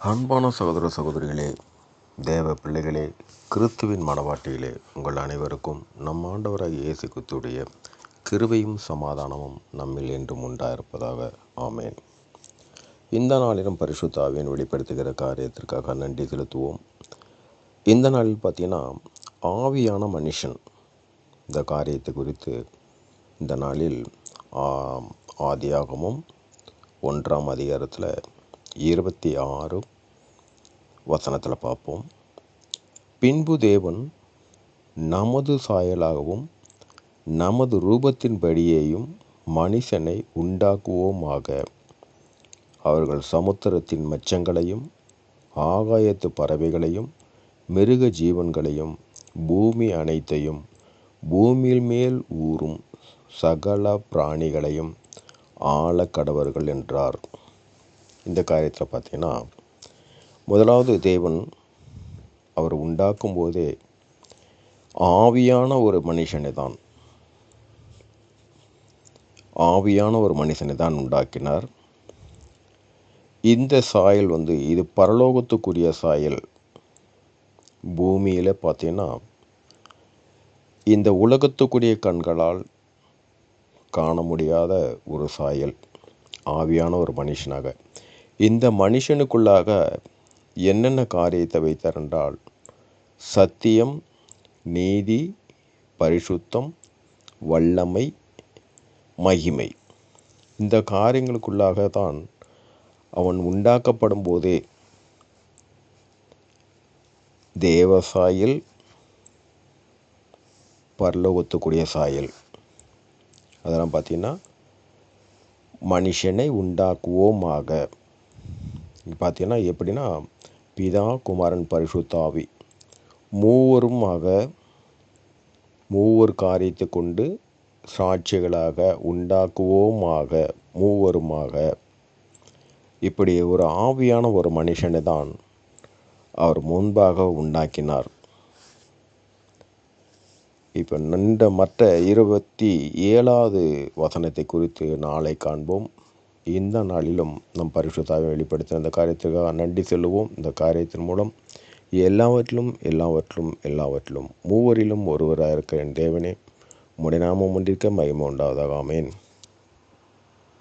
அன்பான சகோதர சகோதரிகளே தேவ பிள்ளைகளே கிறிஸ்துவின் மனவாட்டியிலே உங்கள் அனைவருக்கும் நம் ஆண்டவராக இயேசு கிறிஸ்துடைய கிருவையும் சமாதானமும் நம்மில் என்றும் உண்டாயிருப்பதாக ஆமேன். இந்த நாளிலும் பரிசுத்தாவின் வெளிப்படுத்துகிற காரியத்திற்காக நன்றி செலுத்துவோம். இந்த நாளில் பார்த்தீங்கன்னா ஆவியான மனுஷன் இந்த காரியத்தை குறித்து இந்த நாளில் ஆதியாகமும் ஒன்றாம் அதிகாரத்தில் இருபத்தி ஆறு வசனத்தில் பார்ப்போம். பின்பு தேவன் நமது சாயலாகவும் நமது ரூபத்தின்படியேயும் மனுஷனை உண்டாக்குவோமாக. அவர்கள் சமுத்திரத்தின் மச்சங்களையும் ஆகாயத்து பறவைகளையும் மிருக ஜீவன்களையும் பூமி அனைத்தையும் பூமியில் மேல் ஊறும் சகல பிராணிகளையும் ஆளக்கடவர்கள் என்றார். இந்த காரியத்தில் பார்த்தீங்கன்னா முதலாவது தேவன் அவர் உண்டாக்கும் போதே ஆவியான ஒரு மனுஷனை தான் ஆவியான ஒரு மனுஷனை தான் உண்டாக்கினார். இந்த சாயல் வந்து இது பரலோகத்துக்குரிய சாயல். பூமியில் பார்த்தீங்கன்னா இந்த உலகத்துக்குரிய கண்களால் காண முடியாத ஒரு சாயல் ஆவியான ஒரு மனுஷனாக. இந்த மனுஷனுக்குள்ளாக என்னென்ன காரியத்தை வைத்தார் என்றால் சத்தியம் நீதி பரிசுத்தம் வல்லமை மகிமை. இந்த காரியங்களுக்குள்ளாக தான் அவன் உண்டாக்கப்படும் போதே தேவ சாயல் பரலோகத்துக்குரிய சாயல். அதெல்லாம் பார்த்தீங்கன்னா மனுஷனை உண்டாக்குவோமாக. பார்த்தீங்கன்னா எப்படின்னா பிதா குமாரன் பரிசுத்தாவி. மூவருமாக மூவர் காரியத்தை கொண்டு சாட்சிகளாக உண்டாக்குவோமாக மூவருமாக. இப்படி ஒரு ஆவியான ஒரு மனுஷனை தான் அவர் முன்பாக உண்டாக்கினார். இப்போ இந்த மற்ற இருபத்தி ஏழாவது வசனத்தை குறித்து நாளை காண்போம். இந்த நாளிலும் நம் பரிசுத்தாவை வெளிப்படுத்தின இந்த காரியத்துக்காக நன்றி செல்லுவோம். இந்த காரியத்தின் மூலம் எல்லாவற்றிலும் எல்லாவற்றிலும் எல்லாவற்றிலும் மூவரிலும் ஒருவராக இருக்கிற என் தேவனே. உம்முடைய ஒன்றிற்க மகிமை உண்டாவதாக. ஆமேன்.